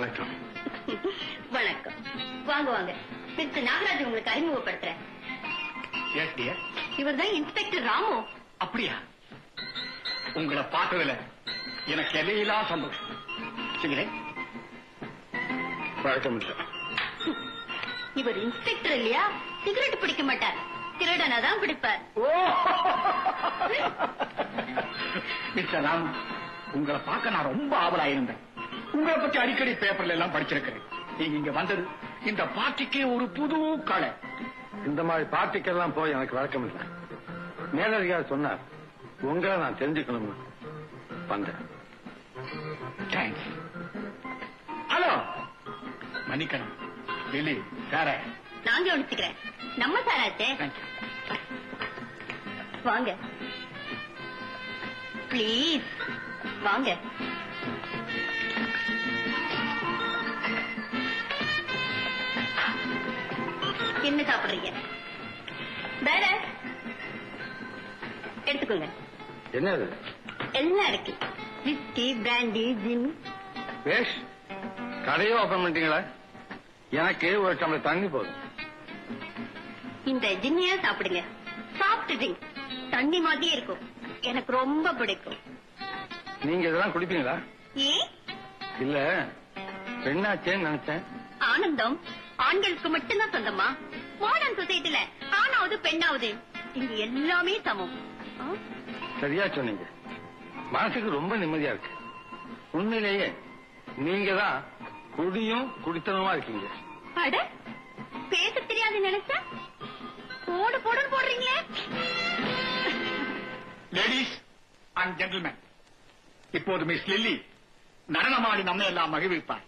வணக்கம். வணக்கம். வாங்க வாங்க. மிஸ்டர் நாகராஜன் உங்களுக்கு அறிமுகப்படுத்துறேன். எஸ் டியர் இவர்தான் இன்ஸ்பெக்டர் ராமு. அப்படியா? உங்களை பார்த்ததுல எனக்கு எதையிலா சந்தோஷம்? இல்லை. இவர் இன்ஸ்பெக்டர் இல்லையா? சிகரெட் பிடிக்க மாட்டார். திருடனா தான் பிடிப்பார். மிஸ்டர் ராம் உங்களை பார்க்க நான் ரொம்ப ஆவலா இருந்தேன் உங்களை பத்தி அடிக்கடி பேப்பர்ல எல்லாம் படிச்சிருக்கிறேன். நீங்க இங்க வந்தது இந்த பார்ட்டிக்கே ஒரு புது கலை. இந்த மாதிரி பார்ட்டிக்கெல்லாம் போய் எனக்கு வழக்கம் இல்லை. மேலதிகாரி சொன்னார் உங்களை நான் தெரிஞ்சுக்கணும்னு. வந்தேன். தேங்க்ஸ் ஹலோ மன்னிக்கணும் வெளி சார நான் கவனிச்சுக்கிறேன் நம்ம சாராச்சே வாங்க. ப்ளீஸ் வாங்க. என்ன சாப்பிடுறீங்க? வேற? எடுத்துக்கோங்க. என்னது? எல்லாம் இருக்கு. விஸ்கி பிராண்டி ஜின் பேஷ் கடையை ஓபன் பண்ணிட்டீங்களா? எனக்கு ஒரு டம்ளர் தண்ணி போதும். இந்த ஜின்னியா சாப்பிடுங்க? சாப்பிட்டு ட்ரிங்க் தண்ணி மாதிரியே இருக்கும். எனக்கு ரொம்ப பிடிக்கும். நீங்க இதெல்லாம் குடிப்பீங்களா? ஏன்? இல்ல பெண்ணாச்சேன்னு நினைச்சேன். ஆனந்தம். ஆண்களுக்கு மட்டும்தான் சொந்தமா? மாடர்ன் சொசைட்டில ஆணாவது பெண்ணாவது? இங்க எல்லாமே சமம். ஆ? சரியா சொன்னீங்க. மனசுக்கு ரொம்ப நிம்மதியா இருக்கு. உண்மையிலேயே நீங்க தான் குடியும் குடித்தனமா இருக்கீங்க. அட பேச தெரியாது நினைச்சா? போடு போடுன்னு போடுறீங்களே? லேடிஸ் அண்ட் ஜென்டில்மேன் இப்போது மிஸ் லில்லி நடனமாடி நம்மை எல்லாம் மகிழ்விப்பார்.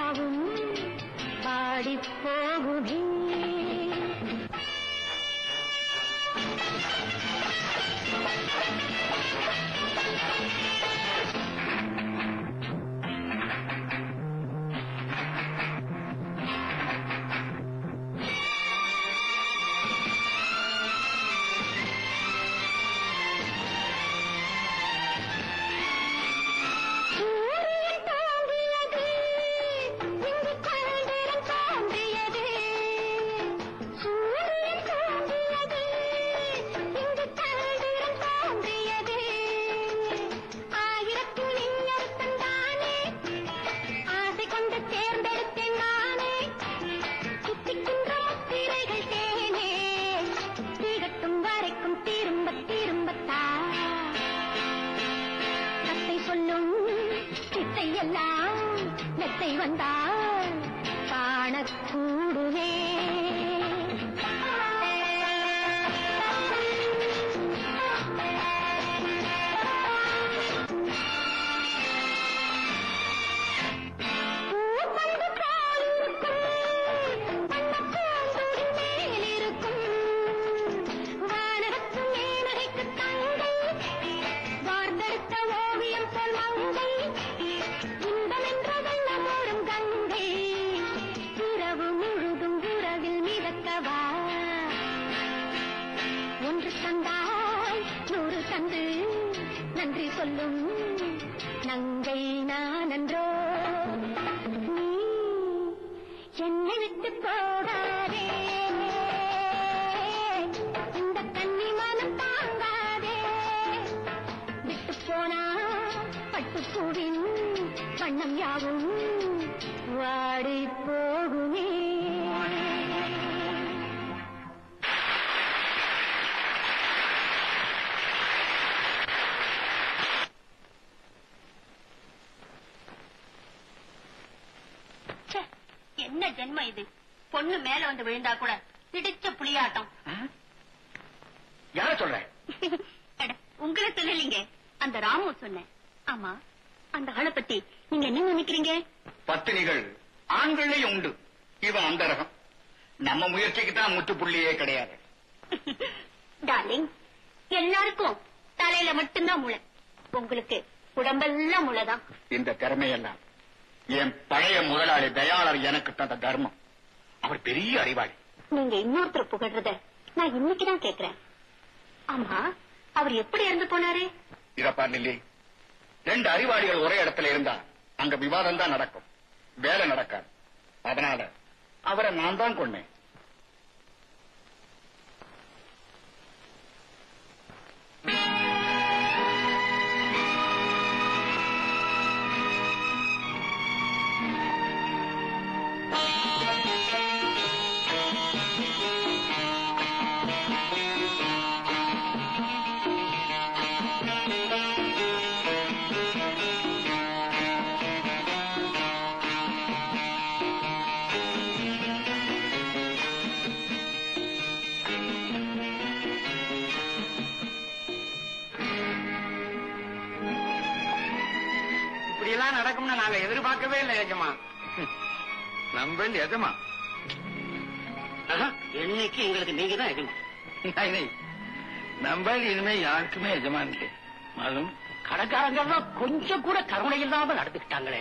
வண்ணம் 达。நங்கை நானன்றோ. நீ என்னை விட்டு போகாதே. இந்த கன்னி மனம் தாங்காதே. விட்டு போனா பட்டுப்பூவின் வண்ணம் யாவும் வாடி ஜென்மம் இது. பொண்ணு மேல வந்து விழுந்தா கூட பிடிச்ச புளியாட்டம் யார சொல்ற? உங்களை சொல்லலீங்க. அந்த ராமு சொன்னேன். ஆமா அந்த ஆளை பத்தி நீங்க என்ன நினைக்கிறீங்க? பத்தினிகள் ஆண்கள்லயும் உண்டு. இவன் அந்த ரகம். நம்ம முயற்சிக்கு தான் முற்றுப்புள்ளியே கிடையாது. டார்லிங் எல்லாருக்கும் தலையில மட்டும்தான் முளை. உங்களுக்கு உடம்பெல்லாம் முளைதான். இந்த திறமையெல்லாம் என் பழைய முதலாளி தயாளர் எனக்கு தந்த தர்மம். அவர் பெரிய அறிவாளி. நீங்க இன்னொருத்தர் புகழ்றத நான் இன்னைக்குதான் கேக்குறேன். ஆமா அவர் எப்படி இறந்து போனாரு? இதப்பா நில்லி. ரெண்டு அறிவாளிகள் ஒரே இடத்துல இருந்தா அங்க விவாதம் தான் நடக்கும். வேலை நடக்காது. அதனால அவரை நான் தான் கொன்னேன். இப்படி எல்லாம் நடக்கும்னு நாங்க எதிர்பார்க்கவே இல்லை எஜமா. நம்ம எஜமா. என்னைக்கு எங்களுக்கு நீங்க தான் எஜமா. நம்ம இனிமே யாருக்குமே எஜமான் இல்லை. மாலும் கடைக்காரங்க எல்லாம் கொஞ்சம் கூட கருணை இல்லாம நடந்துக்கிட்டாங்களே.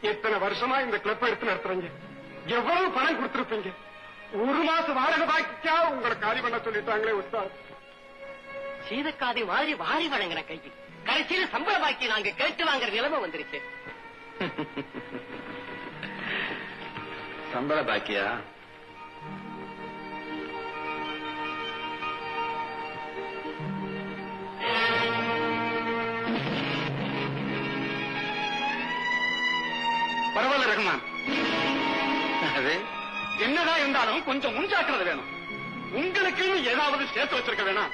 எத்தனை வருஷமா இந்த கிளப் எடுத்து நடத்துறீங்க. எவ்வளவு பணம் கொடுத்திருப்பீங்க? ஒரு மாசம் வாடகை பாக்கிக்கா உங்களை காலி பண்ண சொல்லிட்டாங்களே உஸ்தாத். சீதக்காதி மாதிரி வாரி வழங்கின கை கடைசியில சம்பள பாக்கி நாங்க கேட்டு வாங்குற நிலைமை வந்துருச்சு. சம்பள பாக்கியா? பரவாயில்ல ரகுமான். அது? என்னதான் இருந்தாலும் கொஞ்சம் முன்ஜாக்கிரதை வேணும். உங்களுக்கு ஏதாவது சேர்த்து வச்சிருக்க வேணாம்.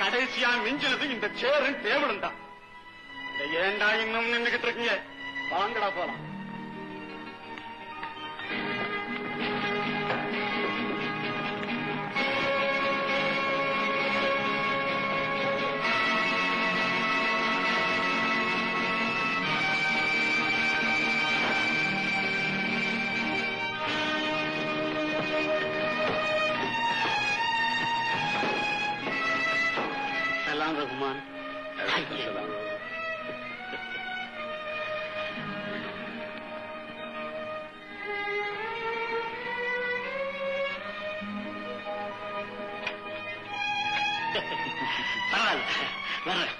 கடைசியா மிஞ்சினது இந்த சேரும் டேபிளும் தான் ஏண்டா ஏன்டா இன்னும் நின்றுகிட்டு இருக்கீங்க? வாங்கடா போலாம். சலாம் ரகுமான் பரவாயில்ல வர்றேன்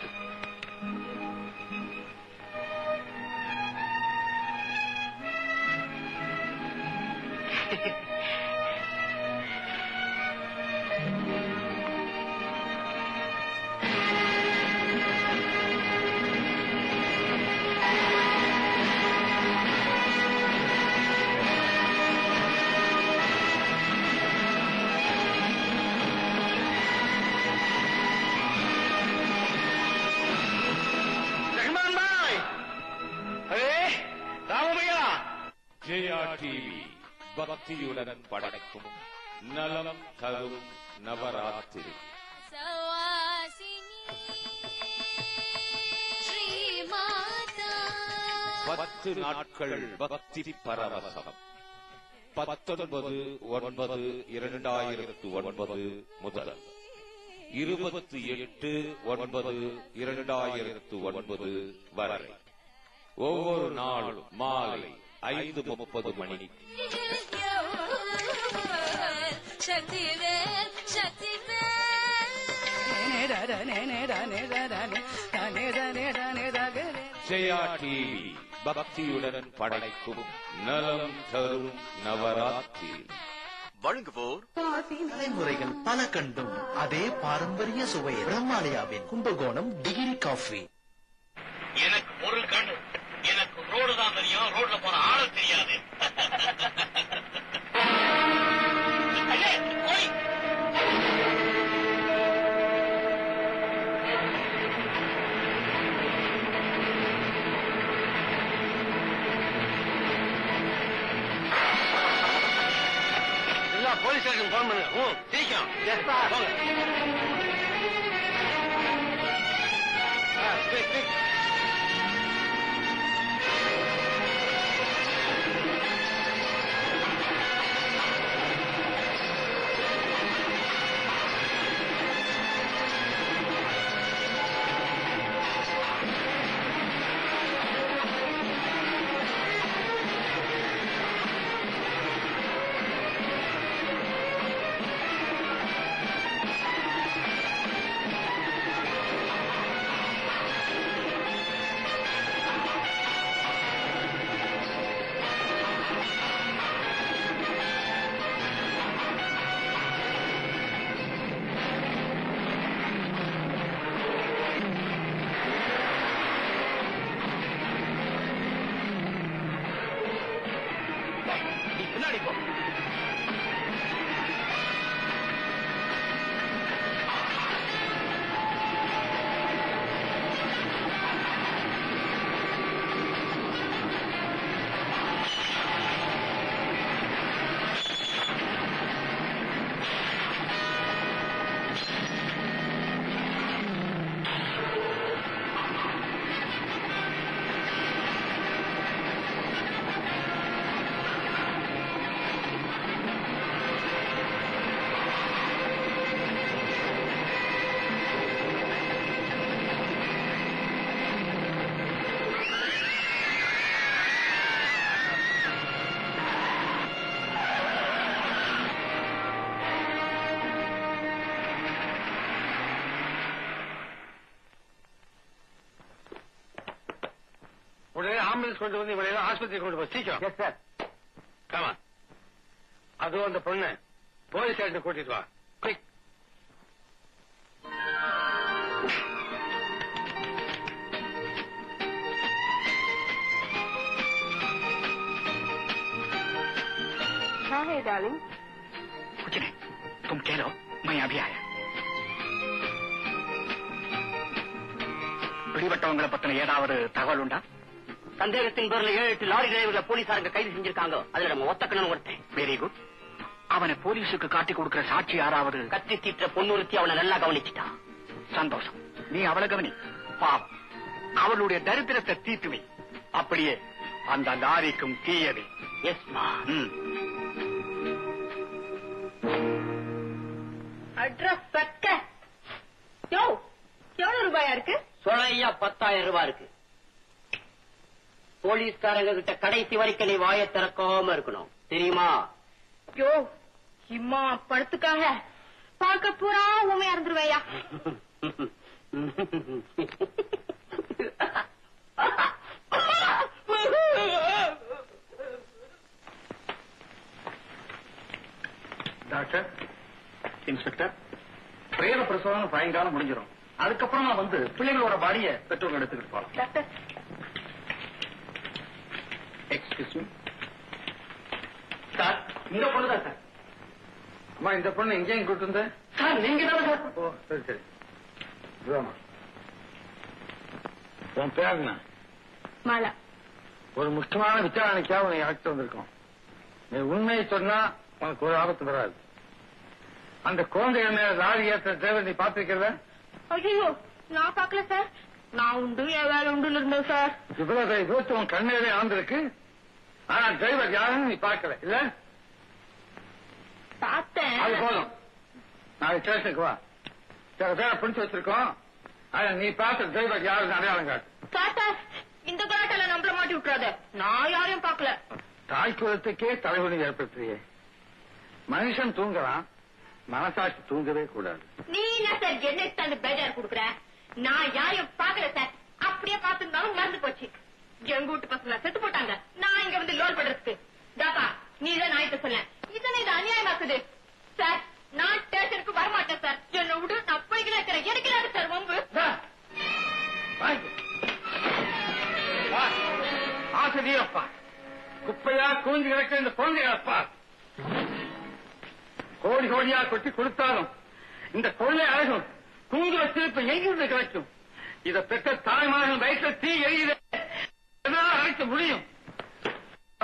பத்து நாட்கள் பக்தி பரவசம் பத்தொன்பது ஒன்பது இரண்டாயிரத்து ஒன்பது முதல் இருபத்தி எட்டு ஒன்பது இரண்டாயிரத்து ஒன்பது வரை ஒவ்வொரு நாளும் மாலை ஐந்து முப்பது மணி சக்திவேல் சக்திவேல் ஜெயா டிவி பக்தியுடன் படைக்கும் நலம் தரும் நவராத்திரி. வழங்குவோர் தலைமுறைகள் பல கண்டும் அதே பாரம்பரிய சுவை பிரம்மாலயாவின் Kumbakonam degree coffee. Special Informant हूँ ठीक है Yes, sir. Quick, quick. கொண்டு வந்து இவனை எல்லாம் ஆஸ்பத்திரி கொண்டு போ சீக்கிரம் எஸ் சார் காமா அதுவும் அந்த பொண்ணு போலீஸ் ஸ்டேஷன் கூட்டிட்டு வா குயிக் कुछ नहीं तुम कह लो मैं अभी आया பிடிபட்டவங்களை பத்தின ஏதாவது தகவல் உண்டா சந்தேகத்தின் பேர்ல ஏழு எட்டு லாரி டிரைவர்ல போலீசாருங்க கைது செஞ்சிருக்காங்க. அதுல நம்ம ஒத்தக்கணும் ஒருத்தன். வெரி குட் அவனை போலீஸுக்கு காட்டி கொடுக்கிற சாட்சி யாராவது? கத்தி தீட்டுற பொண்ணுறுத்தி அவனை நல்லா கவனிச்சுட்டான் சந்தோஷம். நீ அவளை கவனி. பாவம். அவளுடைய தரித்திரத்தை தீட்டுவை அப்படியே அந்த லாரிக்கும் தீயவை. எஸ்மா ம். அட்ரஸ் பக்க. யோ எவ்வளவு ரூபாயா இருக்கு? சொலையா பத்தாயிரம் ரூபாய் இருக்கு. போலீஸ்காரங்க கிட்ட கடைசி வரைக்கும் நீ வாயை திறக்காம இருக்கணும். தெரியுமா? யோ இம்மா பணத்துக்காக பார்க்க பூரா உண்மையா இருந்துருவேயா. டாக்டர் இன்ஸ்பெக்டர் பிரேத பிரசவம் சாயங்காலம் முடிஞ்சிடும். அதுக்கப்புறம் நான் வந்து பிள்ளைகளோட பாடிய பெற்றோர்கள் எடுத்துக்கிட்டு போகலாம். டாக்டர் எக்ஸ்கியூஸ் மீ சார் இந்த பொண்ணு தான் சார். அம்மா இந்த பொண்ணு எங்கேயும் கூட்டு வந்த? சார் நீங்க தானே சார் ஓ சரி சரி. இதுவாம்மா. உன் பேர் என்ன? மாலா. ஒரு முக்கியமான விசாரணைக்காக உன்னை அழைச்சிட்டு வந்திருக்கோம். நீ உண்மையை சொன்னா உனக்கு ஒரு ஆபத்து வராது. அந்த குழந்தைகள் மேல லாரி ஏற்ற டிரைவர் நீ பார்த்திருக்கிறத? ஐயோ நான் பாக்கல சார். நான் உண்டு என் வேலை உண்டு இருந்தேன் சார். இவ்வளவு விபத்து உன் கண்ணேரே ஆந்திருக்கு ஆனா டிரைவர் யாருன்னு நீ பார்க்கல இல்ல? பார்த்தேன். அது போதும். நாளைக்கு ஸ்டேஷனுக்கு வா. சில பேரை பிடிச்சு வச்சிருக்கோம். ஆனா நீ பார்த்த டிரைவர் யாருன்னு அடையாளம் காட்டு. தாத்தா இந்த கலாட்டால நம்மள மாட்டி விட்டுறாத. நான் யாரையும் பார்க்கல. தாய் குலத்துக்கே தலைவலி ஏற்படுத்துறியே. மனுஷன் தூங்கலாம் மனசாட்சி தூங்கவே கூடாது. நீ என்ன சார் என்ன பேஜார் குடுக்குற? நான் யாரையும் பார்க்கல சார். அப்ப அப்படியே பார்த்திருந்தாலும் மறந்து போச்சு. எங்க வீட்டு பசங்க செத்து போட்டாங்க. நான் இங்க வந்து லோல் படுறதுக்கு தாத்தா நீ தான் நாயத்தை சொல்ல இதனை இது அநியாயமாக்குது. சார் நான் ஸ்டேஷனுக்கு வரமாட்டேன் சார். என்ன விடு நான் போய்கிட்டு இருக்கிறேன். எனக்கு சார் வம்பு? ஆசிரியப்பா குப்பையா குவிஞ்சு கிடக்கிற இந்த குழந்தைகளப்பா கோடி கோடியா கொட்டி கொடுத்தாலும் இந்த கொள்ளை அழகும். தூங்கி வச்சு எங்கிருந்து கிடைக்கும்? இத பெற்ற தாய்மார்கள் வயிற்றுல தீ எரியுது. என்னால அழைக்க முடியும்.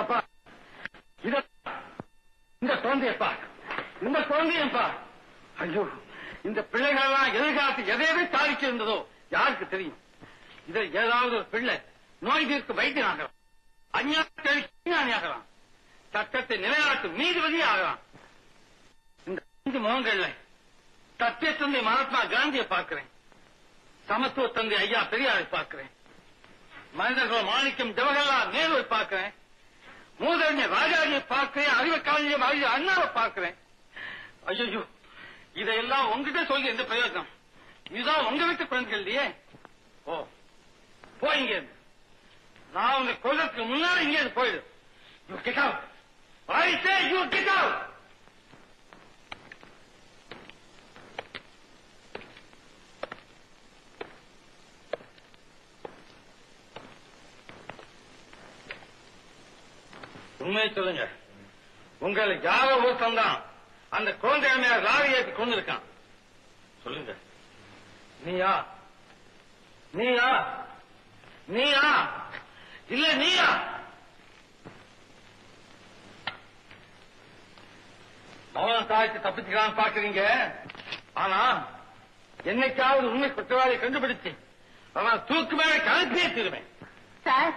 அப்பா இத இந்த குழந்தையப்பா இந்த குழந்தையப்பா ஐயோ இந்த பிள்ளைகளெல்லாம் எதிர்காலத்து எதையவே சாதிக்க இருந்ததோ யாருக்கு தெரியும்? இதை ஏதாவது ஒரு பிள்ளை நோய் தீர்க்க வைத்தியம் ஆகலாம் அஞ்ஞானி ஆகலாம் சட்டத்தை நிலைநாட்டும் நீதிபதி ஆகலாம் இந்த ஐந்து முகங்கள்ல தத்திய தந்தை மகாத்மா காந்தியை பார்க்கிறேன். சமத்துவ தந்தை ஐயா பெரியாரை பார்க்கிறேன். மனிதர்கள் மாணிக்கம் ஜவஹர்லால் நேருவை பார்க்கிறேன். மூதறிஞர் ராஜாஜியை பார்க்கிறேன். அறிவு கலைஞர் அறிவு அண்ணாவை பார்க்கிறேன். ஐயோ இதையெல்லாம் உங்ககிட்ட சொல்லி எந்த பிரயோஜனம்? இதுதான் உங்க வீட்டு குழந்தைகள் இல்லையே? ஓ போ இங்க இருந்து. நான் உங்க கொல்லத்துக்கு முன்னாடி இங்கே இருந்து போயிடு. You get out I say you get out உண்மையை சொல்லுங்க. உங்களை யாரோ ஒருத்தன் தான் அந்த குழந்தை மேல லாரி ஏற்றி கொண்டு இருக்கான் சொல்லுங்க. நீயா? நீயா? நீயா? இல்ல நீயா? மௌன தாய்க்கு தப்பிச்சுக்கலாம் பாக்குறீங்க ஆனா என்னைக்காவது உண்மை குற்றவாளியை கண்டுபிடிச்சு அவன் தூக்கு மேல கழுத்தியே தீருவேன். சார்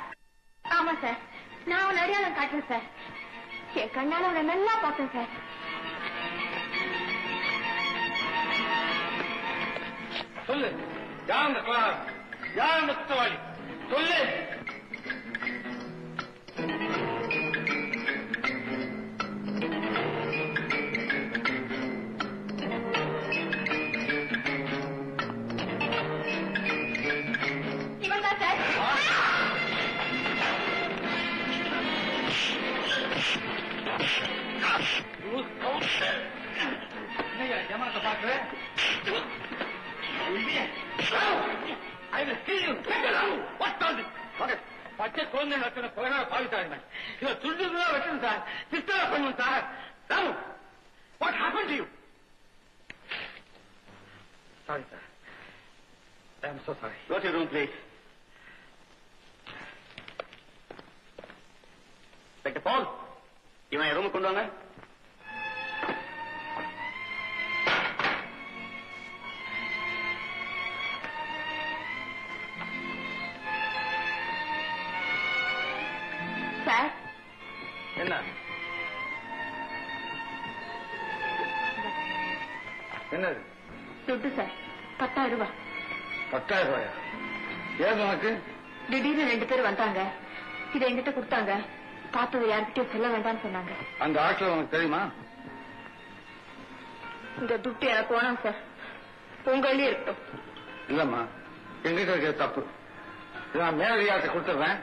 ஆமா சார். நான் அவன் அடையாளம் காட்டுறேன் சார். என் கண்ணால அவனை நல்லா பார்த்தேன் சார். சொல்லு. யார் அந்த யார் அந்த குற்றவாளி சொல்லு. I will kill you. Get along. What nonsense? Okay. పచ్చ కోన్నే వచ్చిన పొలగా పాడుతాడు మరి ఇలా చుట్టూ కూడా వచ్చింది సార్ చిత్తగా పన్ను sir Ramu what happen to you sorry sir I'm so sorry go to room please పెట్ట పోల్ ఇవన్ రూమ్ కొండవాங்க ரெண்டு பேர் வந்தாங்க. இதை என்கிட்ட கொடுத்தாங்க. பார்த்தது யார்கிட்டயும் சொல்ல வேண்டாம்னு சொன்னாங்க. அந்த ஆட்கள் உனக்கு தெரியுமா? இந்த துட்டு எனக்கு வேணாம் சார். உங்களே இருக்கட்டும். இல்லம்மா எங்கிட்ட இருக்கிற தப்பு. நான் மேலதிகாரத்தை கொடுத்துறேன்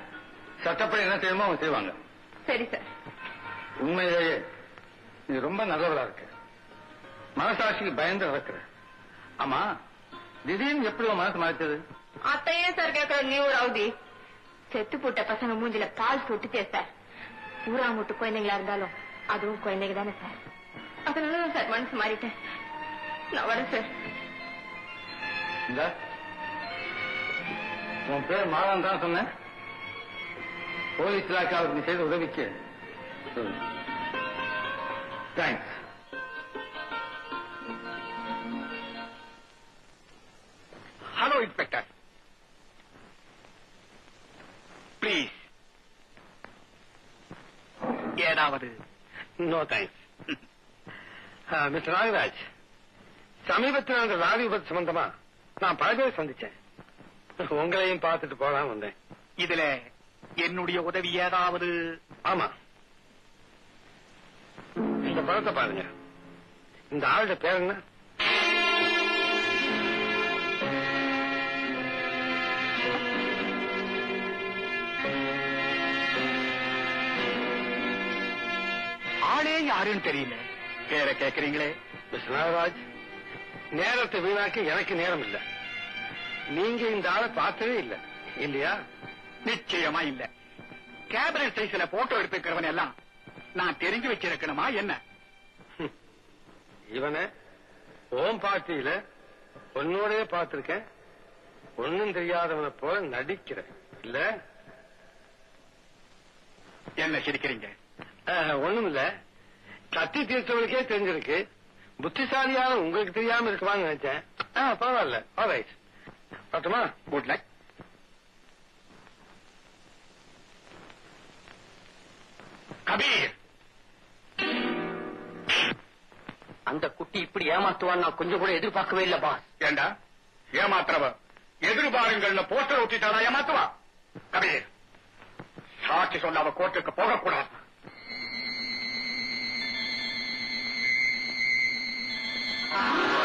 சட்டப்படி என்ன தெரியுமோ அவங்க செய்வாங்க. சரி சார். உண்மையிலேயே நீ ரொம்ப நல்லவளா இருக்க. மனசாட்சிக்கு பயந்து நடக்கிற. ஆமா திடீர்னு எப்படி மனசு மாறிச்சது? அத்தையே சார் கேட்கற நீ ஒரு அவதி. செத்து போட்ட பசங்க மூஞ்சில பால் சொட்டுச்சே சார். ஊரா மூட்டு குழந்தைங்களா இருந்தாலும் அதுவும் குழந்தைங்க தானே சார். அதனாலதான் சார் மனசு மாறிட்டேன். நான் வரேன் சார். உன் பேர் மாதம் தான் சொன்னேன். போலீஸ் இலாக்காவுக்கு நீ செய்த உதவிக்கு. தேங்க்ஸ் ஹலோ இன்ஸ்பெக்டர் ப்ளீஸ் ஏதாவது நோ தேங்க்ஸ் மிஸ்டர் நாகராஜ் சமீபத்தில் அந்த லாரி விபத்து சம்பந்தமா நான் பல பேர் சந்திச்சேன். உங்களையும் பார்த்துட்டு போலாம் வந்தேன். இதுல என்னுடைய உதவி ஏதாவது? ஆமா. இந்த படத்தை பாருங்க. இந்த ஆளுடைய பேர் என்ன? ஆளே யாருன்னு தெரியல பேரை கேக்குறீங்களே மிஸ் நாகராஜ்? நேரத்தை வீணாக்க எனக்கு நேரம் இல்ல. நீங்க இந்த ஆளை பார்த்ததே இல்ல. இல்லையா? நிச்சயமா இல்ல. கேபினட் சைஸ்ல போட்டோ எடுத்துக்கிறவன் எல்லாம் நான் தெரிஞ்சு வச்சிருக்கணுமா என்ன? இவனை ஓம் பார்ட்டியில உன்னோடய பார்த்திருக்கேன். ஒன்னும் தெரியாதவனை போல நடிக்கிற இல்ல? என்ன சிரிக்கிறீங்க? ஒண்ணும் இல்ல. கத்தி தீர்த்தவனுக்கே தெரிஞ்சிருக்கு. புத்திசாலியான உங்களுக்கு தெரியாம இருக்குமான்னு நினைச்சேன். ஆ, பரவாயில்ல. ஆல்ரைட் பார்த்துமா குட் லக் கபீர்! அந்த குட்டி இப்படி ஏமாத்துவான்னு நான் கொஞ்சம் கூட எதிர்பார்க்கவே இல்ல பாஸ் ஏண்டா? ஏமாத்துறவ. எதிர்பாருங்கள்னு போஸ்டர் ஒட்டிட்டானா ஏமாத்துவா? கபீர்! சாட்சி அவ கோர்ட்டுக்கு போகக்கூடாது. இந்த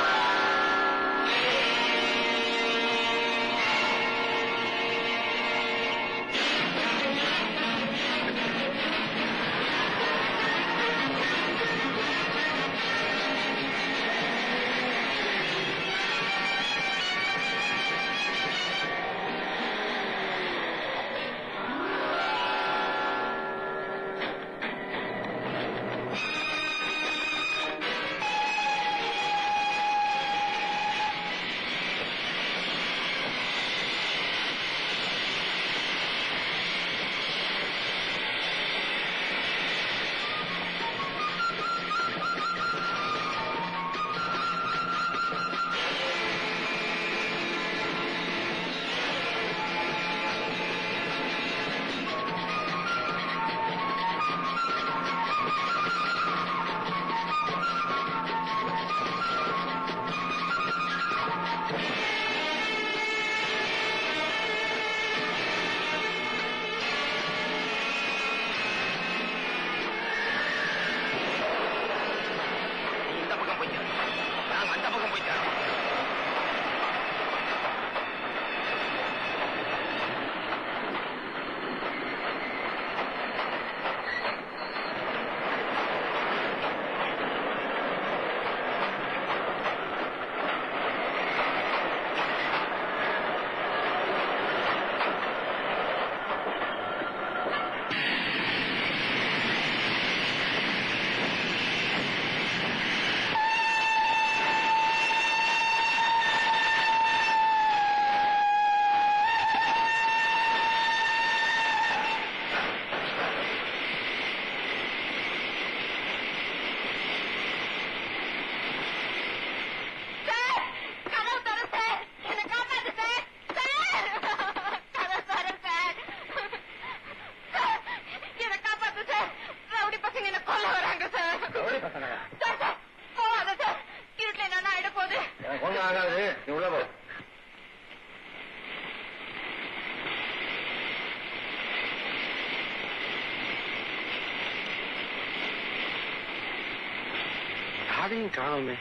யாரையும் காணுமே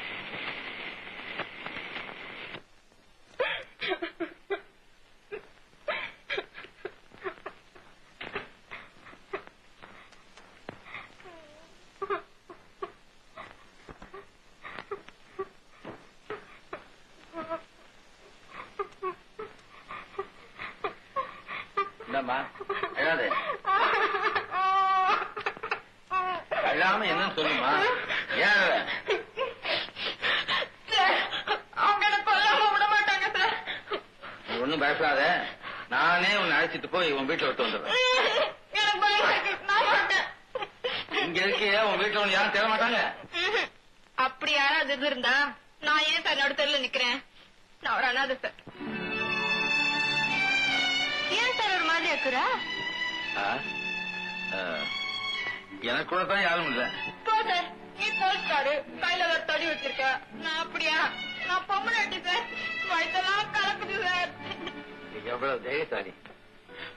என்னம்மா என்னது அழாம என்னன்னு சொல்லுமா ஏன் ஒண்ணும் பயப்படாத. நானே உன்னை அழைச்சிட்டு போய் உன் வீட்டுல விட்டு வந்துடுறேன். இங்க இருக்கியே? உன் வீட்டுல உன்னை யாரும் தேட மாட்டாங்க. அப்படி யாராவது இது இருந்தா நான் ஏன் சார் நடுத்தரில் நிக்கிறேன்? நான் ஒரு அனாதை சார் ஏன் சார் ஒரு மாதிரி இருக்கிறா. எனக்கு கூட தான் யாரும் இல்ல. போ சார். நீ போஸ்டாரு கையில ஒரு தடி வச்சிருக்க. நான் அப்படியா? நான் பொம்மலாட்டி சார். வயசெல்லாம் கலக்குது சார். எவ்வளவு தைரியசாலி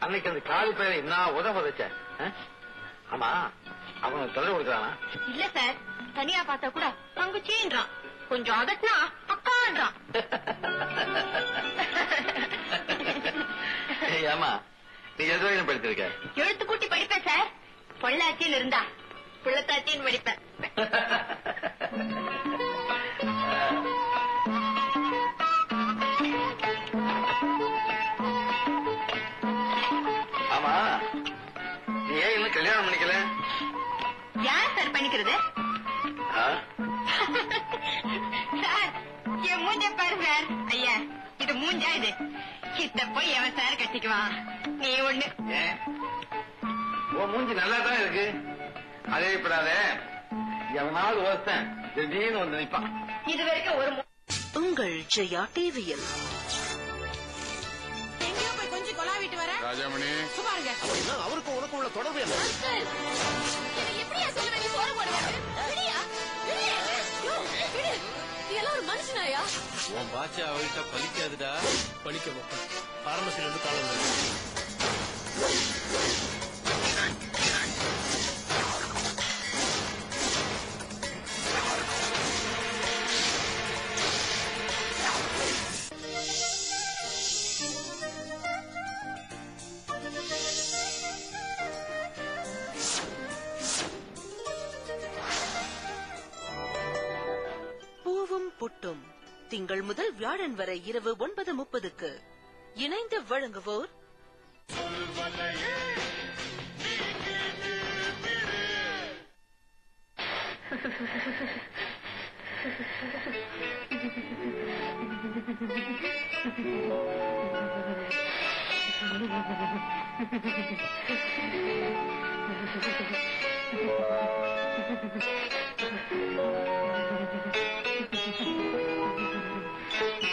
அன்னைக்கு அந்த காலி பேரை என்ன உத உதச்ச? ஆமா அவன் தொலை கொடுக்குறானா? இல்ல சார் தனியா பார்த்தா கூட தங்கச்சின்றான். கொஞ்சம் அதட்டினா அக்கான்றான். ஆமா நீ எது வரைக்கும் படிச்சிருக்க? எழுத்து கூட்டி படிப்பேன் சார். பொள்ளாச்சியில் இருந்தா புள்ளத்தாச்சி சட்டின்னு யார் சார் பண்ணிக்கிறது ஆ? சார் என் மூஞ்ச பாரு சார். ஐயா இது மூஞ்சா இது? கிட்ட போய் எவன் சார் கட்டிக்குவான்? நீ ஒண்ணு. உன் மூஞ்சி நல்லா தான் இருக்கு. அதைப்படாத எவனாவது ஒருத்தன் திடீர்னு வந்து நிப்பான். இது வரைக்கும் ஒரு உங்கள் ஜெயா டிவியில். எங்கேயோ போய் கொஞ்சம் கொலாவிட்டு வர? ராஜாமணி. சுமாருங்க அவருக்கும் உனக்கும் உள்ள தொடர்பு என்ன? உன் பாச்சா அவள்கிட்ட பலிக்காதுடா பலிக்க வைப்பேன். பார்மசில இருந்து காலம் முதல் வரை இரவு ஒன்பது முப்பதுக்கு இணைந்து வழங்குவோர் Thank you. Thank you.